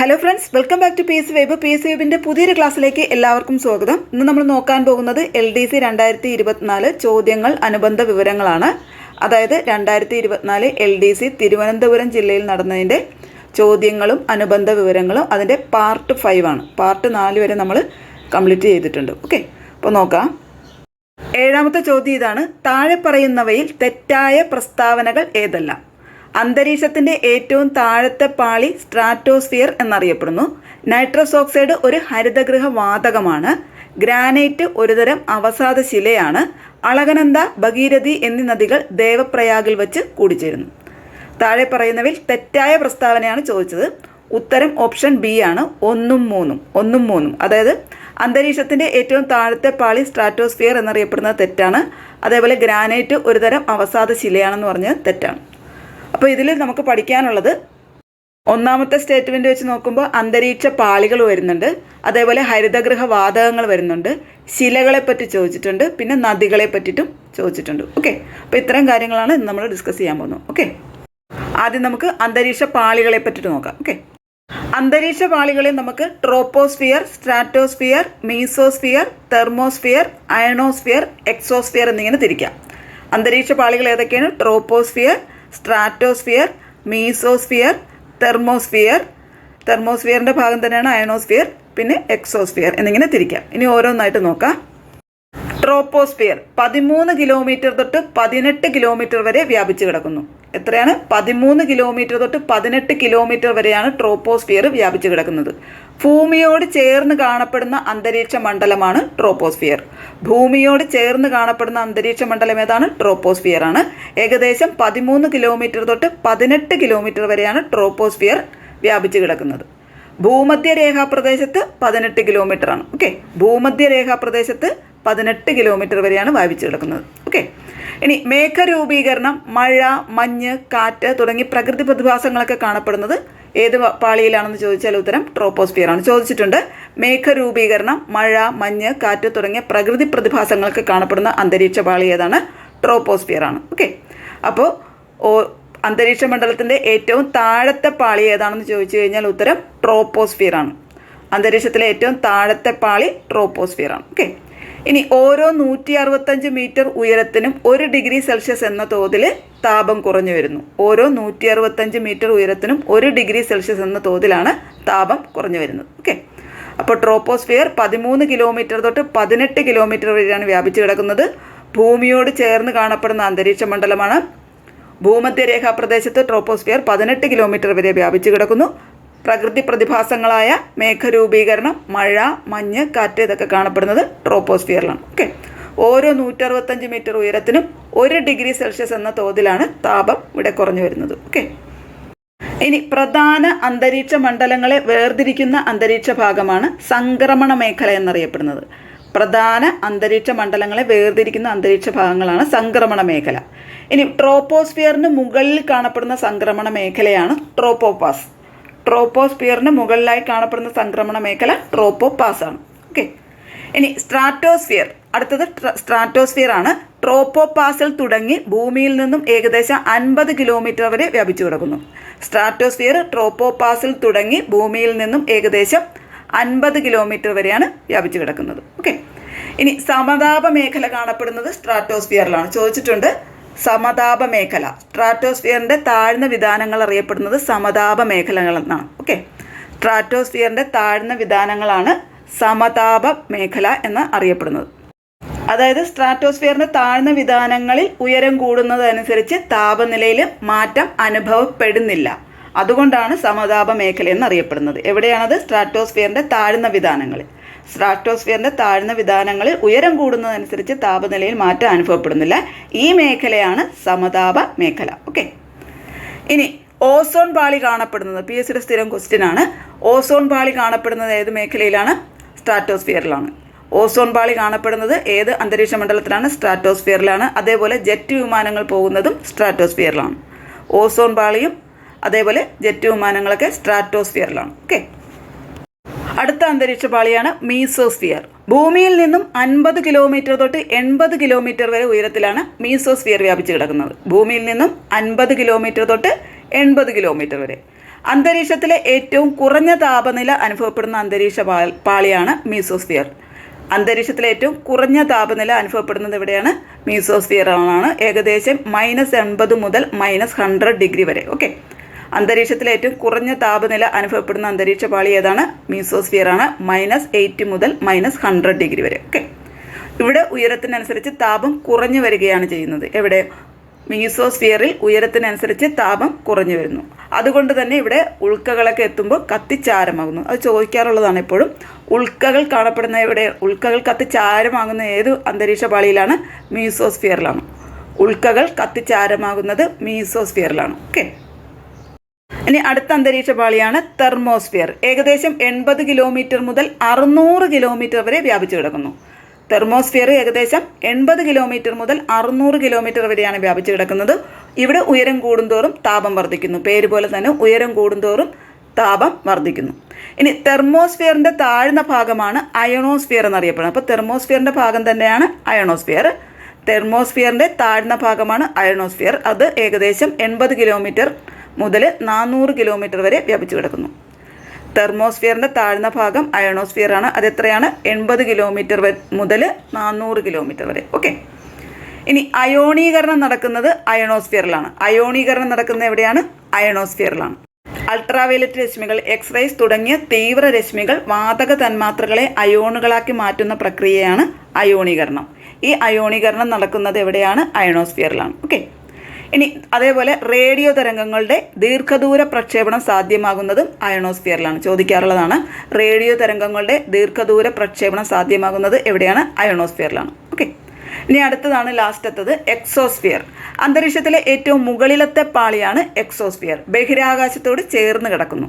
Hello friends welcome back to P S web P S വെബിന്റെ പുതിയൊരു ക്ലാസ്സിലേക്ക് എല്ലാവർക്കും സ്വാഗതം. ഇന്ന് നമ്മൾ നോക്കാൻ പോകുന്നത് എൽ ഡി സി രണ്ടായിരത്തി ഇരുപത്തിനാല് ചോദ്യങ്ങൾ അനുബന്ധ വിവരങ്ങളാണ്. അതായത് രണ്ടായിരത്തി ഇരുപത്തിനാല് എൽ ഡി സി തിരുവനന്തപുരം ജില്ലയിൽ നടന്നതിന്റെ ചോദ്യങ്ങളും അനുബന്ധ വിവരങ്ങളും അതിന്റെ പാർട്ട് ഫൈവ് ആണ്. പാർട്ട് നാല് വരെ നമ്മൾ കംപ്ലീറ്റ് ചെയ്തിട്ടുണ്ട്. ഓക്കെ അപ്പോൾ നോക്കാം. ഏഴാമത്തെ ചോദ്യം ഇതാണ്. താഴെ പറയുന്നവയിൽ തെറ്റായ പ്രസ്താവനകൾ ഏതെല്ലാം? അന്തരീക്ഷത്തിന്റെ ഏറ്റവും താഴത്തെ പാളി സ്ട്രാറ്റോസ്ഫിയർ എന്നറിയപ്പെടുന്നു. നൈട്രസ് ഓക്സൈഡ് ഒരു ഹരിതഗൃഹ വാതകമാണ്. ഗ്രാനൈറ്റ് ഒരുതരം അവസാദ ശിലയാണ്. അളകനന്ദ ഭഗീരഥി എന്നീ നദികൾ ദേവപ്രയാഗിൽ വെച്ച് കൂടിച്ചേരുന്നു. താഴെ പറയുന്നവയിൽ തെറ്റായ പ്രസ്താവനയാണ് ചോദിച്ചത്. ഉത്തരം ഓപ്ഷൻ ബി ആണ്. ഒന്നും മൂന്നും ഒന്നും മൂന്നും. അതായത് അന്തരീക്ഷത്തിന്റെ ഏറ്റവും താഴത്തെ പാളി സ്ട്രാറ്റോസ്ഫിയർ എന്നറിയപ്പെടുന്നത് തെറ്റാണ്. അതേപോലെ ഗ്രാനൈറ്റ് ഒരുതരം അവസാദ ശിലയാണെന്ന് പറഞ്ഞത് തെറ്റാണ്. അപ്പോൾ ഇതിൽ നമുക്ക് പഠിക്കാനുള്ളത് ഒന്നാമത്തെ സ്റ്റേറ്റ്മെന്റ് വെച്ച് നോക്കുമ്പോൾ അന്തരീക്ഷ പാളികൾ വരുന്നുണ്ട്. അതേപോലെ ഹരിതഗൃഹ വാതകങ്ങൾ വരുന്നുണ്ട്. ശിലകളെ പറ്റി ചോദിച്ചിട്ടുണ്ട്. പിന്നെ നദികളെ പറ്റിയിട്ടും ചോദിച്ചിട്ടുണ്ട്. ഓക്കെ? അപ്പോൾ ഇത്തരം കാര്യങ്ങളാണ് നമ്മൾ ഡിസ്കസ് ചെയ്യാൻ പോകുന്നത്. ഓക്കെ? ആദ്യം നമുക്ക് അന്തരീക്ഷ പാളികളെ പറ്റിയിട്ട് നോക്കാം. ഓക്കെ? അന്തരീക്ഷ പാളികളെ നമുക്ക് troposphere stratosphere mesosphere thermosphere ionosphere exosphere എന്നിങ്ങനെ തിരിക്കാം. അന്തരീക്ഷ പാളികൾ ഏതൊക്കെയാണ്? Troposphere stratosphere mesosphere thermosphere. തെർമോസ്ഫിയറിന്റെ ഭാഗം തന്നെയാണ് അയണോസ്ഫിയർ പിന്നെ എക്സോസ്ഫിയർ എന്നിങ്ങനെ തിരിക്കാം. ഇനി ഓരോന്നായിട്ട് നോക്കാം. ട്രോപ്പോസ്ഫിയർ പതിമൂന്ന് കിലോമീറ്റർ തൊട്ട് പതിനെട്ട് കിലോമീറ്റർ വരെ വ്യാപിച്ചു കിടക്കുന്നു. എത്രയാണ്? പതിമൂന്ന് കിലോമീറ്റർ തൊട്ട് പതിനെട്ട് കിലോമീറ്റർ വരെയാണ് ട്രോപ്പോസ്ഫിയർ വ്യാപിച്ചു കിടക്കുന്നത്. ഭൂമിയോട് ചേർന്ന് കാണപ്പെടുന്ന അന്തരീക്ഷ മണ്ഡലമാണ് ട്രോപ്പോസ്ഫിയർ. ഭൂമിയോട് ചേർന്ന് കാണപ്പെടുന്ന അന്തരീക്ഷ മണ്ഡലം ഏതാണ്? ട്രോപ്പോസ്ഫിയർ ആണ്. ഏകദേശം പതിമൂന്ന് കിലോമീറ്റർ തൊട്ട് പതിനെട്ട് കിലോമീറ്റർ വരെയാണ് ട്രോപ്പോസ്ഫിയർ വ്യാപിച്ചു കിടക്കുന്നത്. ഭൂമധ്യരേഖാ പ്രദേശത്ത് പതിനെട്ട് കിലോമീറ്റർ ആണ്. ഓക്കെ? ഭൂമധ്യരേഖാ പ്രദേശത്ത് പതിനെട്ട് കിലോമീറ്റർ വരെയാണ് വ്യാപിച്ചു കിടക്കുന്നത്. ഓക്കെ? ഇനി മേഘരൂപീകരണം മഴ മഞ്ഞ് കാറ്റ് തുടങ്ങി പ്രകൃതി പ്രതിഭാസങ്ങളൊക്കെ കാണപ്പെടുന്നത് ഏത് പാളിയിലാണെന്ന് ചോദിച്ചാൽ ഉത്തരം ട്രോപ്പോസ്ഫിയർ ആണ്. ചോദിച്ചിട്ടുണ്ട് മേഘരൂപീകരണം മഴ മഞ്ഞ് കാറ്റ് തുടങ്ങിയ പ്രകൃതി പ്രതിഭാസങ്ങൾക്ക് കാണപ്പെടുന്ന അന്തരീക്ഷ പാളി ഏതാണ്? ട്രോപ്പോസ്ഫിയർ ആണ്. ഓക്കെ. അപ്പോൾ അന്തരീക്ഷ മണ്ഡലത്തിന്റെ ഏറ്റവും താഴത്തെ പാളി ഏതാണെന്ന് ചോദിച്ചു കഴിഞ്ഞാൽ ഉത്തരം ട്രോപ്പോസ്ഫിയർ ആണ്. അന്തരീക്ഷത്തിലെ ഏറ്റവും താഴത്തെ പാളി ട്രോപ്പോസ്ഫിയർ ആണ്. ഓക്കെ. ഇനി ഓരോ നൂറ്റി അറുപത്തഞ്ച് മീറ്റർ ഉയരത്തിനും ഒരു ഡിഗ്രി സെൽഷ്യസ് എന്ന തോതിൽ താപം കുറഞ്ഞു വരുന്നു. ഓരോ നൂറ്റി അറുപത്തഞ്ച് മീറ്റർ ഉയരത്തിനും ഒരു ഡിഗ്രി സെൽഷ്യസ് എന്ന തോതിലാണ് താപം കുറഞ്ഞു വരുന്നത്. ഓക്കെ? അപ്പോൾ ട്രോപ്പോസ്ഫിയർ പതിമൂന്ന് കിലോമീറ്റർ തൊട്ട് പതിനെട്ട് കിലോമീറ്റർ വരെയാണ് വ്യാപിച്ചു കിടക്കുന്നത്. ഭൂമിയോട് ചേർന്ന് കാണപ്പെടുന്ന അന്തരീക്ഷ മണ്ഡലമാണ്. ഭൂമധ്യരേഖാ പ്രദേശത്ത് ട്രോപ്പോസ്ഫിയർ പതിനെട്ട് കിലോമീറ്റർ വരെ വ്യാപിച്ചു കിടക്കുന്നു. പ്രകൃതി പ്രതിഭാസങ്ങളായ മേഘരൂപീകരണം മഴ മഞ്ഞ് കാറ്റ് ഇതൊക്കെ കാണപ്പെടുന്നത് ട്രോപ്പോസ്ഫിയറിലാണ്. ഓക്കെ? ഓരോ നൂറ്ററുപത്തഞ്ച് മീറ്റർ ഉയരത്തിനും ഒരു ഡിഗ്രി സെൽഷ്യസ് എന്ന തോതിലാണ് താപം ഇവിടെ കുറഞ്ഞു വരുന്നത്. ഓക്കെ? ഇനി പ്രധാന അന്തരീക്ഷ മണ്ഡലങ്ങളെ വേർതിരിക്കുന്ന അന്തരീക്ഷ ഭാഗമാണ് സംക്രമണ മേഖല എന്നറിയപ്പെടുന്നത്. പ്രധാന അന്തരീക്ഷ മണ്ഡലങ്ങളെ വേർതിരിക്കുന്ന അന്തരീക്ഷ ഭാഗങ്ങളാണ് സംക്രമണ മേഖല. ഇനി ട്രോപ്പോസ്ഫിയറിന് മുകളിൽ കാണപ്പെടുന്ന സംക്രമണ മേഖലയാണ് ട്രോപ്പോപാസ്. ട്രോപ്പോസ്ഫിയറിന് മുകളിലായി കാണപ്പെടുന്ന സംക്രമണ മേഖല ട്രോപ്പോപാസ് ആണ് ഓക്കെ ഇനി സ്ട്രാറ്റോസ്ഫിയർ. അടുത്തത് സ്ട്രാറ്റോസ്ഫിയർ ആണ് ട്രോപ്പോപാസിൽ തുടങ്ങി ഭൂമിയിൽ നിന്നും ഏകദേശം അൻപത് കിലോമീറ്റർ വരെ വ്യാപിച്ചു കിടക്കുന്നു. സ്ട്രാറ്റോസ്ഫിയർ ട്രോപ്പോപാസിൽ തുടങ്ങി ഭൂമിയിൽ നിന്നും ഏകദേശം അൻപത് കിലോമീറ്റർ വരെയാണ് വ്യാപിച്ചു കിടക്കുന്നത്. ഓക്കെ ഇനി സമതാപ മേഖല കാണപ്പെടുന്നത് സ്ട്രാറ്റോസ്ഫിയറിലാണ്. ചോദിച്ചിട്ടുണ്ട് സമതാപ മേഖല. സ്ട്രാറ്റോസ്ഫിയറിന്റെ താഴ്ന്ന വിധാനങ്ങൾ അറിയപ്പെടുന്നത് സമതാപ മേഖലകൾ എന്നാണ് ഓക്കെ? സ്ട്രാറ്റോസ്ഫിയറിന്റെ താഴ്ന്ന വിധാനങ്ങളാണ് സമതാപ മേഖല എന്ന് അറിയപ്പെടുന്നത്. അതായത് സ്ട്രാറ്റോസ്ഫിയറിന്റെ താഴ്ന്ന വിധാനങ്ങളിൽ ഉയരം കൂടുന്നതനുസരിച്ച് താപനിലയിൽ മാറ്റം അനുഭവപ്പെടുന്നില്ല. അതുകൊണ്ടാണ് സമതാപ മേഖല എന്നറിയപ്പെടുന്നത് എവിടെയാണത്? സ്ട്രാറ്റോസ്ഫിയറിന്റെ താഴ്ന്ന വിധാനങ്ങളിൽ. സ്ട്രാറ്റോസ്ഫിയറിന്റെ താഴ്ന്ന വിധാനങ്ങളിൽ ഉയരം കൂടുന്നതനുസരിച്ച് താപനിലയിൽ മാറ്റം അനുഭവപ്പെടുന്നില്ല. ഈ മേഖലയാണ് സമതാപ മേഖല. ഓക്കെ ഇനി ഓസോൺ പാളി കാണപ്പെടുന്നത് പി എസ് സ്ഥിരം ക്വസ്റ്റ്യൻ ആണ്. ഓസോൺ പാളി കാണപ്പെടുന്നത് ഏത് മേഖലയിലാണ്? സ്ട്രാറ്റോസ്ഫിയറിലാണ്. ഓസോൺ പാളി കാണപ്പെടുന്നത് ഏത് അന്തരീക്ഷ മണ്ഡലത്തിലാണ്? സ്ട്രാറ്റോസ്ഫിയറിലാണ്. അതേപോലെ ജെറ്റ് വിമാനങ്ങൾ പോകുന്നതും സ്ട്രാറ്റോസ്ഫിയറിലാണ്. ഓസോൺ പാളിയും അതേപോലെ ജെറ്റ് വിമാനങ്ങളൊക്കെ സ്ട്രാറ്റോസ്ഫിയറിലാണ്. ഓക്കെ അടുത്ത അന്തരീക്ഷ പാളിയാണ് മീസോസ്ഫിയർ. ഭൂമിയിൽ നിന്നും അൻപത് കിലോമീറ്റർ തൊട്ട് എൺപത് കിലോമീറ്റർ വരെ ഉയരത്തിലാണ് മീസോസ്ഫിയർ വ്യാപിച്ചു കിടക്കുന്നത്. ഭൂമിയിൽ നിന്നും അൻപത് കിലോമീറ്റർ തൊട്ട് എൺപത് കിലോമീറ്റർ വരെ. അന്തരീക്ഷത്തിലെ ഏറ്റവും കുറഞ്ഞ താപനില അനുഭവപ്പെടുന്ന അന്തരീക്ഷ പാളിയാണ് മീസോസ്ഫിയർ. അന്തരീക്ഷത്തിലെ ഏറ്റവും കുറഞ്ഞ താപനില അനുഭവപ്പെടുന്നത് ഇവിടെയാണ് മീസോസ്ഫിയർ ആണ് ഏകദേശം മൈനസ് എൺപത് മുതൽ മൈനസ് ഹൺഡ്രഡ് ഡിഗ്രി വരെ. ഓക്കെ. അന്തരീക്ഷത്തിലെ ഏറ്റവും കുറഞ്ഞ താപനില അനുഭവപ്പെടുന്ന അന്തരീക്ഷ പാളി ഏതാണ്? മീസോസ്ഫിയർ ആണ് മൈനസ് എയ്റ്റ് മുതൽ മൈനസ് ഹൺഡ്രഡ് ഡിഗ്രി വരെ. ഓക്കെ. ഇവിടെ ഉയരത്തിനനുസരിച്ച് താപം കുറഞ്ഞു വരികയാണ് ചെയ്യുന്നത്. എവിടെ? മീസോസ്ഫിയറിൽ ഉയരത്തിനനുസരിച്ച് താപം കുറഞ്ഞു വരുന്നു. അതുകൊണ്ട് തന്നെ ഇവിടെ ഉൾക്കകളൊക്കെ എത്തുമ്പോൾ കത്തിച്ചാരമാകുന്നു അത് ചോദിക്കാറുള്ളതാണ് എപ്പോഴും. ഉൾക്കകൾ കാണപ്പെടുന്ന ഇവിടെ ഉൾക്കകൾ കത്തിച്ചാരമാകുന്ന ഏത് അന്തരീക്ഷ പാളിയിലാണ്? മീസോസ്ഫിയറിലാണ്. ഉൾക്കകൾ കത്തിച്ചാരമാകുന്നത് മീസോസ്ഫിയറിലാണ്. ഓക്കെ. ഇനി അടുത്ത അന്തരീക്ഷ പാളിയാണ് തെർമോസ്ഫിയർ. ഏകദേശം എൺപത് കിലോമീറ്റർ മുതൽ അറുന്നൂറ് കിലോമീറ്റർ വരെ വ്യാപിച്ചു കിടക്കുന്നു. തെർമോസ്ഫിയർ ഏകദേശം എൺപത് കിലോമീറ്റർ മുതൽ അറുന്നൂറ് കിലോമീറ്റർ വരെയാണ് വ്യാപിച്ചു കിടക്കുന്നത്. ഇവിടെ ഉയരം കൂടുന്തോറും താപം വർദ്ധിക്കുന്നു. പേര് പോലെ തന്നെ ഉയരം കൂടുന്തോറും താപം വർദ്ധിക്കുന്നു. ഇനി തെർമോസ്ഫിയറിന്റെ താഴ്ന്ന ഭാഗമാണ് അയണോസ്ഫിയർ എന്നറിയപ്പെടുന്നത്. അപ്പോൾ തെർമോസ്ഫിയറിന്റെ ഭാഗം തന്നെയാണ് അയണോസ്ഫിയർ. തെർമോസ്ഫിയറിന്റെ താഴ്ന്ന ഭാഗമാണ് അയണോസ്ഫിയർ. അത് ഏകദേശം എൺപത് കിലോമീറ്റർ മുതൽ നാനൂറ് കിലോമീറ്റർ വരെ വ്യാപിച്ചു കിടക്കുന്നു. തെർമോസ്ഫിയറിന്റെ താഴ്ന്ന ഭാഗം അയണോസ്ഫിയർ ആണ് അത് എത്രയാണ്? എൺപത് കിലോമീറ്റർ മുതൽ നാനൂറ് കിലോമീറ്റർ വരെ. ഓക്കെ. ഇനി അയോണീകരണം നടക്കുന്നത് അയണോസ്ഫിയറിലാണ്. അയോണീകരണം നടക്കുന്നത് എവിടെയാണ്? അയണോസ്ഫിയറിലാണ്. അൾട്രാവയലറ്റ് രശ്മികൾ എക്സ്റേസ് തുടങ്ങിയ തീവ്ര രശ്മികൾ വാതക തന്മാത്രകളെ അയോണുകളാക്കി മാറ്റുന്ന പ്രക്രിയയാണ് അയോണീകരണം. ഈ അയോണീകരണം നടക്കുന്നത് എവിടെയാണ്? അയണോസ്ഫിയറിലാണ്. ഓക്കെ. ഇനി അതേപോലെ റേഡിയോ തരംഗങ്ങളുടെ ദീർഘദൂര പ്രക്ഷേപണം സാധ്യമാകുന്നതും അയണോസ്ഫിയറിലാണ്. ചോദിക്കാറുള്ളതാണ് റേഡിയോ തരംഗങ്ങളുടെ ദീർഘദൂര പ്രക്ഷേപണം സാധ്യമാകുന്നത് എവിടെയാണ്? അയണോസ്ഫിയറിലാണ്. ഓക്കെ. ഇനി അടുത്തതാണ് ലാസ്റ്റത്തത് എക്സോസ്ഫിയർ. അന്തരീക്ഷത്തിലെ ഏറ്റവും മുകളിലത്തെ പാളിയാണ് എക്സോസ്ഫിയർ. ബഹിരാകാശത്തോട് ചേർന്ന് കിടക്കുന്നു.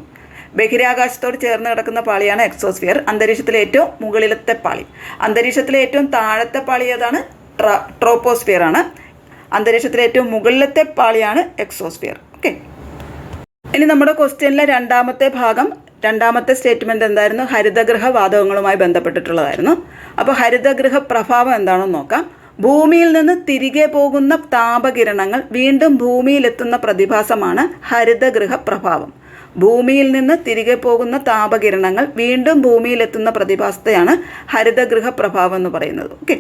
ബഹിരാകാശത്തോട് ചേർന്ന് കിടക്കുന്ന പാളിയാണ് എക്സോസ്ഫിയർ. അന്തരീക്ഷത്തിലെ ഏറ്റവും മുകളിലത്തെ പാളി. അന്തരീക്ഷത്തിലെ ഏറ്റവും താഴത്തെ പാളി ഏതാണ്? ട്രാ ട്രോപ്പോസ്ഫിയർ ആണ് അന്തരീക്ഷത്തിലെ ഏറ്റവും മുകളിലത്തെ പാളിയാണ് എക്സോസ്ഫിയർ. ഓക്കെ ഇനി നമ്മുടെ ക്വസ്റ്റ്യനിലെ രണ്ടാമത്തെ ഭാഗം രണ്ടാമത്തെ സ്റ്റേറ്റ്മെന്റ് എന്തായിരുന്നു? ഹരിതഗൃഹ വാതകങ്ങളുമായി ബന്ധപ്പെട്ടിട്ടുള്ളതായിരുന്നു. അപ്പോൾ ഹരിതഗൃഹ പ്രഭാവം എന്താണെന്ന് നോക്കാം. ഭൂമിയിൽ നിന്ന് തിരികെ പോകുന്ന താപകിരണങ്ങൾ വീണ്ടും ഭൂമിയിലെത്തുന്ന പ്രതിഭാസമാണ് ഹരിതഗൃഹ പ്രഭാവം. ഭൂമിയിൽ നിന്ന് തിരികെ പോകുന്ന താപകിരണങ്ങൾ വീണ്ടും ഭൂമിയിലെത്തുന്ന പ്രതിഭാസത്തെയാണ് ഹരിതഗൃഹ പ്രഭാവം എന്ന് പറയുന്നത്. ഓക്കെ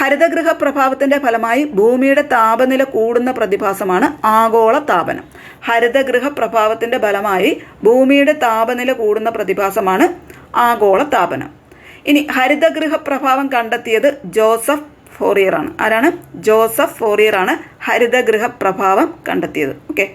ഹരിതഗൃഹ പ്രഭാവത്തിന്റെ ഫലമായി ഭൂമിയുടെ താപനില കൂടുന്ന പ്രതിഭാസമാണ് ആഗോള താപനം ഹരിതഗൃഹ പ്രഭാവത്തിന്റെ ഫലമായി ഭൂമിയുടെ താപനില കൂടുന്ന പ്രതിഭാസമാണ് ആഗോള താപനം ഇനി ഹരിതഗൃഹ പ്രഭാവം കണ്ടെത്തിയത് ജോസഫ് ഫോറിയർ ആണ് ആരാണ്? ജോസഫ് ഫോറിയർ ആണ് ഹരിതഗൃഹ പ്രഭാവം കണ്ടെത്തിയത്. ഓക്കെ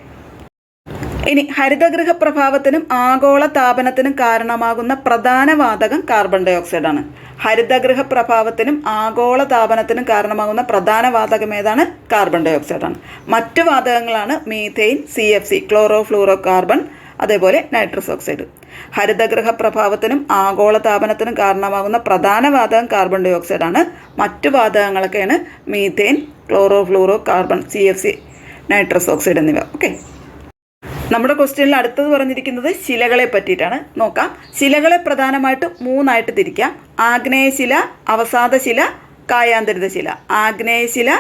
ഇനി ഹരിതഗൃഹ പ്രഭാവത്തിനും ആഗോള താപനത്തിനും കാരണമാകുന്ന പ്രധാന വാതകം കാർബൺ ഡൈ ആണ്. ഹരിതഗൃഹ പ്രഭാവത്തിനും ആഗോള താപനത്തിനും കാരണമാകുന്ന പ്രധാന വാതകം ഏതാണ്? കാർബൺ ഡൈ ആണ്. മറ്റു വാതകങ്ങളാണ് methane C F C chlorofluorocarbon അതേപോലെ നൈട്രസ് ഓക്സൈഡ് ഹരിതഗൃഹ പ്രഭാവത്തിനും ആഗോള താപനത്തിനും കാരണമാകുന്ന പ്രധാന വാതകം കാർബൺ ഡൈ ആണ്. മറ്റു വാതകങ്ങളൊക്കെയാണ് methane chlorofluorocarbon C F C nitrous oxide എന്നിവ. ഓക്കെ നമ്മുടെ ക്വസ്റ്റ്യനിൽ അടുത്തത് പറഞ്ഞിരിക്കുന്നത് ശിലകളെ പറ്റിയിട്ടാണ്. നോക്കാം. ശിലകളെ പ്രധാനമായിട്ട് മൂന്നായിട്ട് തിരിക്കാം. ആഗ്നേയശില അവസാദശില കായാന്തരിത ശില ആഗ്നേയശില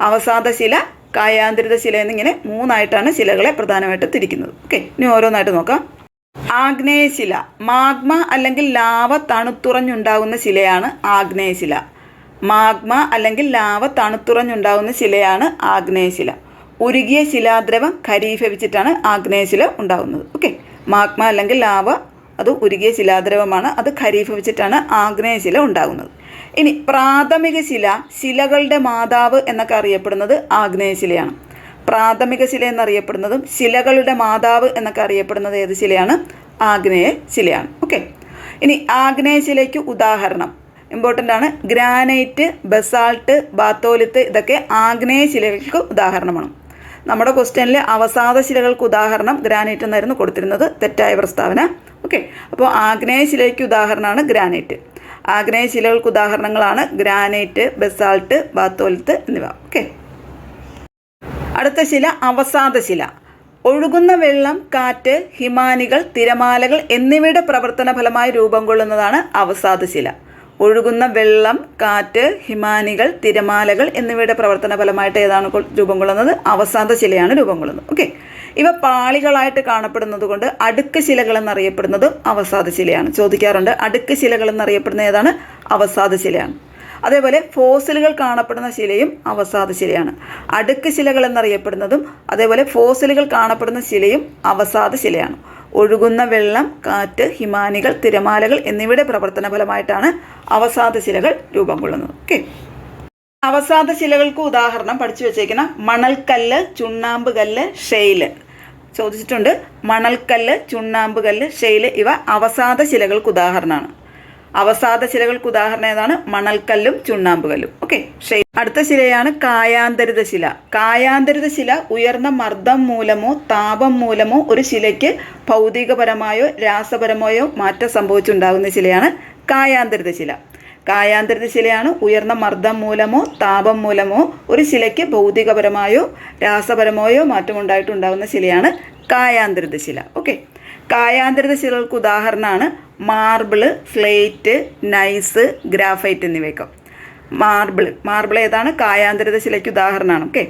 അവസാദശില കായാന്തരിത ശില എന്നിങ്ങനെ മൂന്നായിട്ടാണ് ശിലകളെ പ്രധാനമായിട്ട് തിരിക്കുന്നത്. ഓക്കെ ഇനി ഓരോന്നായിട്ട് നോക്കാം. ആഗ്നേയശില മാഗ്മ അല്ലെങ്കിൽ ലാവ തണുത്തുറഞ്ഞുണ്ടാകുന്ന ശിലയാണ് ആഗ്നേയശില. മാഗ്മ അല്ലെങ്കിൽ ലാവ തണുത്തുറഞ്ഞുണ്ടാകുന്ന ശിലയാണ് ആഗ്നേയശില. ഉരുകിയ ശിലാദ്രവം ഖരീഫവിച്ചിട്ടാണ് ആഗ്നേയശില ഉണ്ടാകുന്നത് ഓക്കെ മാഗ്മ അല്ലെങ്കിൽ ലാവ അത് ഉരുകിയ ശിലാദ്രവമാണ്. അത് ഖരീഫവിച്ചിട്ടാണ് ആഗ്നേയശില ഉണ്ടാകുന്നത് ഇനി പ്രാഥമിക ശില ശിലകളുടെ മാതാവ് എന്നൊക്കെ അറിയപ്പെടുന്നത് ആഗ്നേയശിലയാണ് പ്രാഥമിക ശില എന്നറിയപ്പെടുന്നതും ശിലകളുടെ മാതാവ് എന്നൊക്കെ അറിയപ്പെടുന്നത് ഏത് ശിലയാണ്? ആഗ്നേയ ശിലയാണ്. ഓക്കെ ഇനി ആഗ്നേയശിലയ്ക്ക് ഉദാഹരണം. ഇമ്പോർട്ടന്റ് ആണ്. ഗ്രാനൈറ്റ് ബസാൾട്ട് ബാത്തോലിത്ത് ഇതൊക്കെ ആഗ്നേയ ശിലകൾക്ക് ഉദാഹരണമാണ്. നമ്മുടെ ക്വസ്റ്റ്യനിൽ അവസാദ ശിലകൾക്ക് ഉദാഹരണം ഗ്രാനൈറ്റ് എന്നായിരുന്നു കൊടുത്തിരുന്നത്. തെറ്റായ പ്രസ്താവന. ഓക്കെ. അപ്പോൾ ആഗ്നേയ ശിലയ്ക്ക് ഉദാഹരണമാണ് ഗ്രാനൈറ്റ്. ആഗ്നേയ ശിലകൾക്ക് ഉദാഹരണങ്ങളാണ് ഗ്രാനൈറ്റ് ബസാൾട്ട് ബാത്തോൽത്ത് എന്നിവ. ഓക്കെ. അടുത്ത ശില അവസാദ ശില. ഒഴുകുന്ന വെള്ളം കാറ്റ് ഹിമാനികൾ തിരമാലകൾ എന്നിവയുടെ പ്രവർത്തന ഫലമായി രൂപം കൊള്ളുന്നതാണ് അവസാദ ശില. ഒഴുകുന്ന വെള്ളം കാറ്റ് ഹിമാനികൾ തിരമാലകൾ എന്നിവയുടെ പ്രവർത്തന ഫലമായിട്ട് ഏതാണ് രൂപം കൊള്ളുന്നത്? അവസാന ശിലയാണ് രൂപം കൊള്ളുന്നത്. ഓക്കെ ഇവ പാളികളായിട്ട് കാണപ്പെടുന്നത് കൊണ്ട് അടുക്ക് ശിലകൾ എന്നറിയപ്പെടുന്നത് അവസാദ ശിലയാണ്. ചോദിക്കാറുണ്ട് അടുക്ക് ശിലകൾ എന്നറിയപ്പെടുന്ന ഏതാണ്? അവസാദ ശിലയാണ്. അതേപോലെ ഫോസിലുകൾ കാണപ്പെടുന്ന ശിലയും അവസാദ ശിലയാണ്. അടുക്ക് ശിലകൾ എന്നറിയപ്പെടുന്നതും അതേപോലെ ഫോസിലുകൾ കാണപ്പെടുന്ന ശിലയും അവസാദ ശിലയാണ്. ഒഴുകുന്ന വെള്ളം കാറ്റ് ഹിമാനികൾ തിരമാലകൾ എന്നിവയുടെ പ്രവർത്തന ഫലമായിട്ടാണ് അവസാദ ശിലകൾ രൂപം കൊള്ളുന്നത് ഓക്കെ അവസാദ ശിലകൾക്ക് ഉദാഹരണം പഠിച്ചു വെച്ചേക്കുന്ന മണൽക്കല്ല് ചുണ്ണാമ്പ് കല്ല് ഷെയിൽ. ചോദിച്ചിട്ടുണ്ട് മണൽക്കല്ല് ചുണ്ണാമ്പ് കല്ല് ഷെയിൽ ഇവ അവസാദ ശിലകൾക്ക് ഉദാഹരണമാണ്. അവസാദ ശിലകൾക്ക് ഉദാഹരണം ഏതാണ്? മണൽക്കല്ലും ചുണ്ണാമ്പുകല്ലും. ഓക്കെ അടുത്ത ശിലയാണ് കായാന്തരിത ശില. കായാന്തരിത ശില ഉയർന്ന മർദ്ദം മൂലമോ താപം മൂലമോ ഒരു ശിലയ്ക്ക് ഭൗതികപരമായോ രാസപരമായോ മാറ്റം സംഭവിച്ചുണ്ടാകുന്ന ശിലയാണ് കായാന്തരിത ശില. കായാന്തരിത ശിലയാണ് ഉയർന്ന മർദ്ദം മൂലമോ താപം മൂലമോ ഒരു ശിലയ്ക്ക് ഭൗതികപരമായോ രാസപരമായോ മാറ്റമുണ്ടായിട്ടുണ്ടാകുന്ന ശിലയാണ് കായാന്തരിത ശില. ഓക്കെ കായാന്തരിത ശിലകൾക്ക് ഉദാഹരണമാണ് മാർബിൾ സ്ലേറ്റ് നൈസ് ഗ്രാഫൈറ്റ് എന്നിവയൊക്കെ. മാർബിൾ മാർബിൾ ഏതാണ്? കായാന്തരിത ശിലയ്ക്ക് ഉദാഹരണമാണ് ഓക്കെ?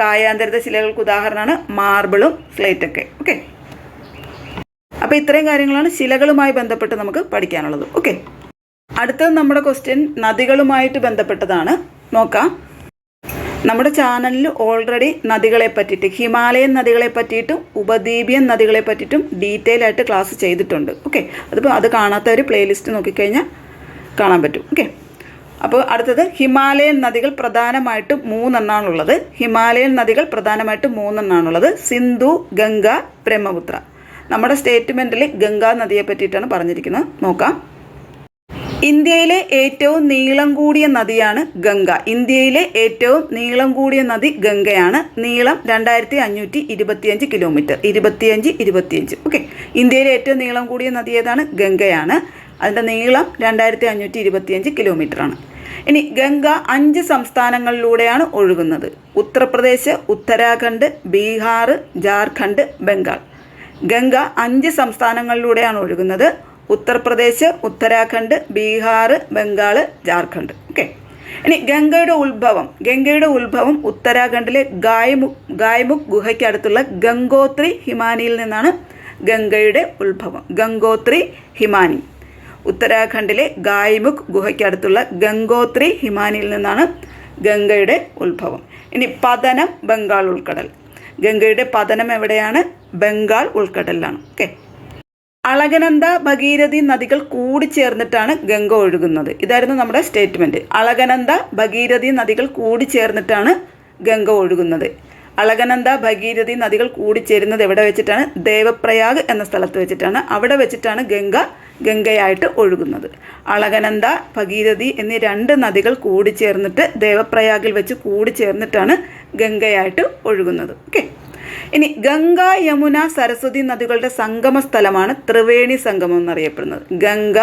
കായാന്തരിത ശിലകൾക്ക് ഉദാഹരണമാണ് മാർബിളും സ്ലേറ്റൊക്കെ ഓക്കെ? അപ്പോൾ ഇത്രയും കാര്യങ്ങളാണ് ശിലകളുമായി ബന്ധപ്പെട്ട് നമുക്ക് പഠിക്കാനുള്ളത് ഓക്കെ? അടുത്തത് നമ്മുടെ ക്വസ്റ്റ്യൻ നദികളുമായിട്ട് ബന്ധപ്പെട്ടതാണ്. നോക്കാം. നമ്മുടെ ചാനലിൽ ഓൾറെഡി നദികളെ പറ്റിയിട്ട് ഹിമാലയൻ നദികളെ പറ്റിയിട്ടും ഉപദ്വീപിയൻ നദികളെ പറ്റിയിട്ടും ഡീറ്റെയിൽ ആയിട്ട് ക്ലാസ് ചെയ്തിട്ടുണ്ട്. ഓക്കെ അതിപ്പോൾ അത് കാണാത്തവർ പ്ലേലിസ്റ്റ് നോക്കിക്കഴിഞ്ഞാൽ കാണാൻ പറ്റും. ഓക്കെ അപ്പോൾ അടുത്തത് ഹിമാലയൻ നദികൾ പ്രധാനമായിട്ടും മൂന്നെണ്ണാണുള്ളത്. ഹിമാലയൻ നദികൾ പ്രധാനമായിട്ടും മൂന്നെണ്ണാണുള്ളത്. സിന്ധു ഗംഗ ബ്രഹ്മപുത്ര. നമ്മുടെ സ്റ്റേറ്റ്മെന്റിൽ ഗംഗാ നദിയെ പറ്റിയിട്ടാണ് പറഞ്ഞിരിക്കുന്നത്. നോക്കാം. ഇന്ത്യയിലെ ഏറ്റവും നീളം കൂടിയ നദിയാണ് ഗംഗ. ഇന്ത്യയിലെ ഏറ്റവും നീളം കൂടിയ നദി ഗംഗയാണ്. നീളം രണ്ടായിരത്തി അഞ്ഞൂറ്റി ഇരുപത്തിയഞ്ച് കിലോമീറ്റർ. ഇരുപത്തിയഞ്ച് ഇരുപത്തിയഞ്ച്. ഓക്കെ. ഇന്ത്യയിലെ ഏറ്റവും നീളം കൂടിയ നദി ഏതാണ്? ഗംഗയാണ്. അതിന്റെ നീളം രണ്ടായിരത്തി അഞ്ഞൂറ്റി ഇരുപത്തിയഞ്ച് കിലോമീറ്ററാണ്. ഇനി ഗംഗ അഞ്ച് സംസ്ഥാനങ്ങളിലൂടെയാണ് ഒഴുകുന്നത്. ഉത്തർപ്രദേശ് ഉത്തരാഖണ്ഡ് ബീഹാർ ജാർഖണ്ഡ് ബംഗാൾ. ഗംഗ അഞ്ച് സംസ്ഥാനങ്ങളിലൂടെയാണ് ഒഴുകുന്നത്. ഉത്തർപ്രദേശ് ഉത്തരാഖണ്ഡ് ബീഹാർ ബംഗാൾ ജാർഖണ്ഡ്. ഓക്കെ. ഇനി ഗംഗയുടെ ഉത്ഭവം. ഗംഗയുടെ ഉത്ഭവം ഉത്തരാഖണ്ഡിലെ ഗായ്മു ഗായ്മുഖ് ഗുഹയ്ക്കടുത്തുള്ള ഗംഗോത്രി ഹിമാനിയിൽ നിന്നാണ് ഗംഗയുടെ ഉത്ഭവം. ഗംഗോത്രി ഹിമാനി. ഉത്തരാഖണ്ഡിലെ ഗായ്മുഖ് ഗുഹയ്ക്കടുത്തുള്ള ഗംഗോത്രി ഹിമാനിയിൽ നിന്നാണ് ഗംഗയുടെ ഉത്ഭവം. ഇനി പതനം ബംഗാൾ ഉൾക്കടൽ. ഗംഗയുടെ പതനം എവിടെയാണ്? ബംഗാൾ ഉൾക്കടലിലാണ്. ഓക്കെ. അളകനന്ദ ഭഗീരഥി നദികൾ കൂടി ചേർന്നിട്ടാണ് ഗംഗ ഒഴുകുന്നത്. ഇതായിരുന്നു നമ്മുടെ സ്റ്റേറ്റ്മെന്റ് അളകനന്ദ ഭഗീരഥി നദികൾ കൂടി ചേർന്നിട്ടാണ് ഗംഗ ഒഴുകുന്നത്. അളകനന്ദ ഭഗീരഥി നദികൾ കൂടി ചേരുന്നത് എവിടെ വെച്ചിട്ടാണ്? ദേവപ്രയാഗ് എന്ന സ്ഥലത്ത് വെച്ചിട്ടാണ്. അവിടെ വെച്ചിട്ടാണ് ഗംഗ ഗംഗയായിട്ട് ഒഴുകുന്നത്. അളകനന്ദ ഭഗീരഥി എന്നീ രണ്ട് നദികൾ കൂടി ചേർന്നിട്ട് ദേവപ്രയാഗിൽ വെച്ച് കൂടി ചേർന്നിട്ടാണ് ഗംഗയായിട്ട് ഒഴുകുന്നത്. ഓക്കെ? ഇനി ഗംഗ യമുന സരസ്വതി നദികളുടെ സംഗമ സ്ഥലമാണ് ത്രിവേണി സംഗമം എന്നറിയപ്പെടുന്നത്. ഗംഗ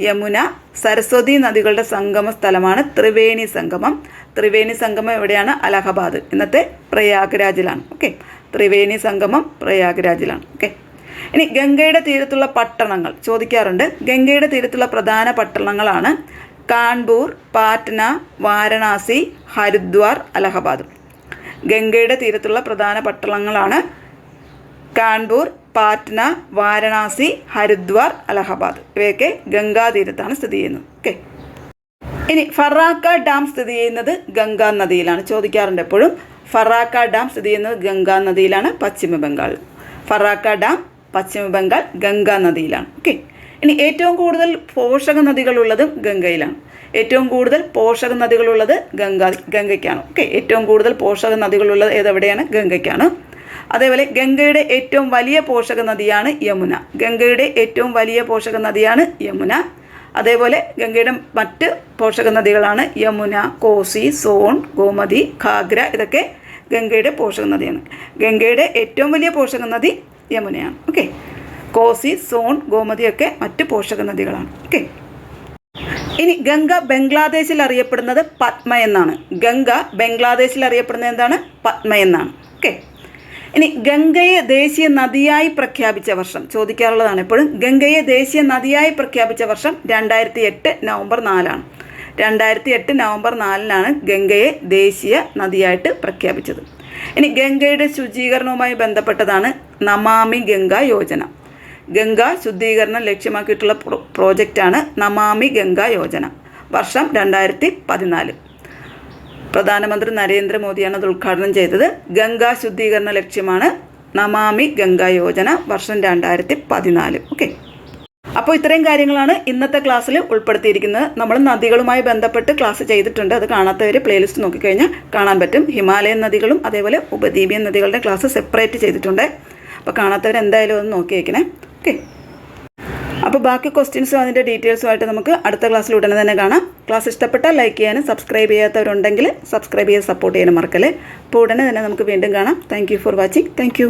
യമുന സരസ്വതി നദികളുടെ സംഗമ സ്ഥലമാണ് ത്രിവേണി സംഗമം. ത്രിവേണി സംഗമം എവിടെയാണ്? അലഹബാദ്. ഇന്നത്തെ പ്രയാഗ്രാജിലാണ്. ഓക്കെ? ത്രിവേണി സംഗമം പ്രയാഗ്രാജിലാണ്. ഓക്കെ? ഇനി ഗംഗയുടെ തീരത്തുള്ള പട്ടണങ്ങൾ ചോദിക്കാറുണ്ട്. ഗംഗയുടെ തീരത്തുള്ള പ്രധാന പട്ടണങ്ങളാണ് കാൺപൂർ പാറ്റ്ന വാരണാസി ഹരിദ്വാർ അലഹബാദ്. ഗംഗയുടെ തീരത്തുള്ള പ്രധാന പട്ടണങ്ങളാണ് കാൺപൂർ പാറ്റ്ന വാരണാസി ഹരിദ്വാർ അലഹബാദ്. ഇവയൊക്കെ ഗംഗാതീരത്താണ് സ്ഥിതി ചെയ്യുന്നത്. ഓക്കെ. ഇനി ഫറാക്ക ഡാം സ്ഥിതി ചെയ്യുന്നത് ഗംഗാ നദിയിലാണ്. ചോദിക്കാറുണ്ട് എപ്പോഴും. ഫറാക്ക ഡാം സ്ഥിതി ചെയ്യുന്നത് ഗംഗാ നദിയിലാണ് പശ്ചിമ ബംഗാൾ ഫറാക്ക ഡാം പശ്ചിമ ബംഗാൾ ഗംഗാ നദിയിലാണ്. ഓക്കെ. ഇനി ഏറ്റവും കൂടുതൽ പോഷക നദികളുള്ളതും ഗംഗയിലാണ്. ഏറ്റവും കൂടുതൽ പോഷക നദികളുള്ളത് ഗംഗ ഗംഗയ്ക്കാണ്. ഓക്കെ ഏറ്റവും കൂടുതൽ പോഷക നദികളുള്ളത് ഏതെവിടെയാണ്? ഗംഗയ്ക്കാണ്. അതേപോലെ ഗംഗയുടെ ഏറ്റവും വലിയ പോഷക നദിയാണ് യമുന. ഗംഗയുടെ ഏറ്റവും വലിയ പോഷക നദിയാണ് യമുന. അതേപോലെ ഗംഗയുടെ മറ്റ് പോഷക നദികളാണ് യമുന കോസി സോൺ ഗോമതി ഘാഗ്ര ഇതൊക്കെ ഗംഗയുടെ പോഷക നദിയാണ്. ഗംഗയുടെ ഏറ്റവും വലിയ പോഷക നദി യമുനയാണ്. ഓക്കെ കോസി സോൺ ഗോമതിയൊക്കെ മറ്റ് പോഷക നദികളാണ് ഓക്കെ ഇനി ഗംഗ ബംഗ്ലാദേശിൽ അറിയപ്പെടുന്നത് പത്മ എന്നാണ്. ഗംഗ ബംഗ്ലാദേശിൽ അറിയപ്പെടുന്നത് എന്താണ്? പത്മ എന്നാണ്. ഓക്കെ ഇനി ഗംഗയെ ദേശീയ നദിയായി പ്രഖ്യാപിച്ച വർഷം ചോദിക്കാറുള്ളതാണ് എപ്പോഴും. ഗംഗയെ ദേശീയ നദിയായി പ്രഖ്യാപിച്ച വർഷം രണ്ടായിരത്തി എട്ട് നവംബർ നാലാണ്. രണ്ടായിരത്തി എട്ട് നവംബർ നാലിനാണ് ഗംഗയെ ദേശീയ നദിയായിട്ട് പ്രഖ്യാപിച്ചത്. ഇനി ഗംഗയുടെ ശുചീകരണവുമായി ബന്ധപ്പെട്ടതാണ് നമാമി ഗംഗ യോജന. ഗംഗ ശുദ്ധീകരണം ലക്ഷ്യമാക്കിയിട്ടുള്ള പ്രോ പ്രോജക്റ്റാണ് നമാമി ഗംഗ യോജന. വർഷം രണ്ടായിരത്തി പതിനാല്. പ്രധാനമന്ത്രി നരേന്ദ്രമോദിയാണ് അത് ഉദ്ഘാടനം ചെയ്തത്. ഗംഗാ ശുദ്ധീകരണ ലക്ഷ്യമാണ് നമാമി ഗംഗ യോജന വർഷം രണ്ടായിരത്തി പതിനാല്. ഓക്കെ. അപ്പോൾ ഇത്രയും കാര്യങ്ങളാണ് ഇന്നത്തെ ക്ലാസ്സിൽ ഉൾപ്പെടുത്തിയിരിക്കുന്നത്. നമ്മൾ നദികളുമായി ബന്ധപ്പെട്ട് ക്ലാസ് ചെയ്തിട്ടുണ്ട്. അത് കാണാത്തവർ പ്ലേലിസ്റ്റ് നോക്കിക്കഴിഞ്ഞാൽ കാണാൻ പറ്റും. ഹിമാലയൻ നദികളും അതേപോലെ ഉപദ്വീപിയൻ നദികളുടെ ക്ലാസ് സെപ്പറേറ്റ് ചെയ്തിട്ടുണ്ട്. അപ്പോൾ കാണാത്തവർ എന്തായാലും ഒന്ന് നോക്കി വയ്ക്കണേ ഓക്കെ. അപ്പോൾ ബാക്കി ക്വസ്റ്റ്യൻസും അതിന്റെ ഡീറ്റെയിൽസുമായിട്ട് നമുക്ക് അടുത്ത ക്ലാസ്സിൽ ഉടനെ തന്നെ കാണാം. ക്ലാസ് ഇഷ്ടപ്പെട്ടാൽ ലൈക്ക് ചെയ്യാനും സബ്സ്ക്രൈബ് ചെയ്യാത്തവരുണ്ടെങ്കിൽ സബ്സ്ക്രൈബ് ചെയ്യാൻ സപ്പോർട്ട് ചെയ്യാനും മറക്കല്ലേ. അപ്പോൾ ഉടനെ തന്നെ നമുക്ക് വീണ്ടും കാണാം. Thank for watching thank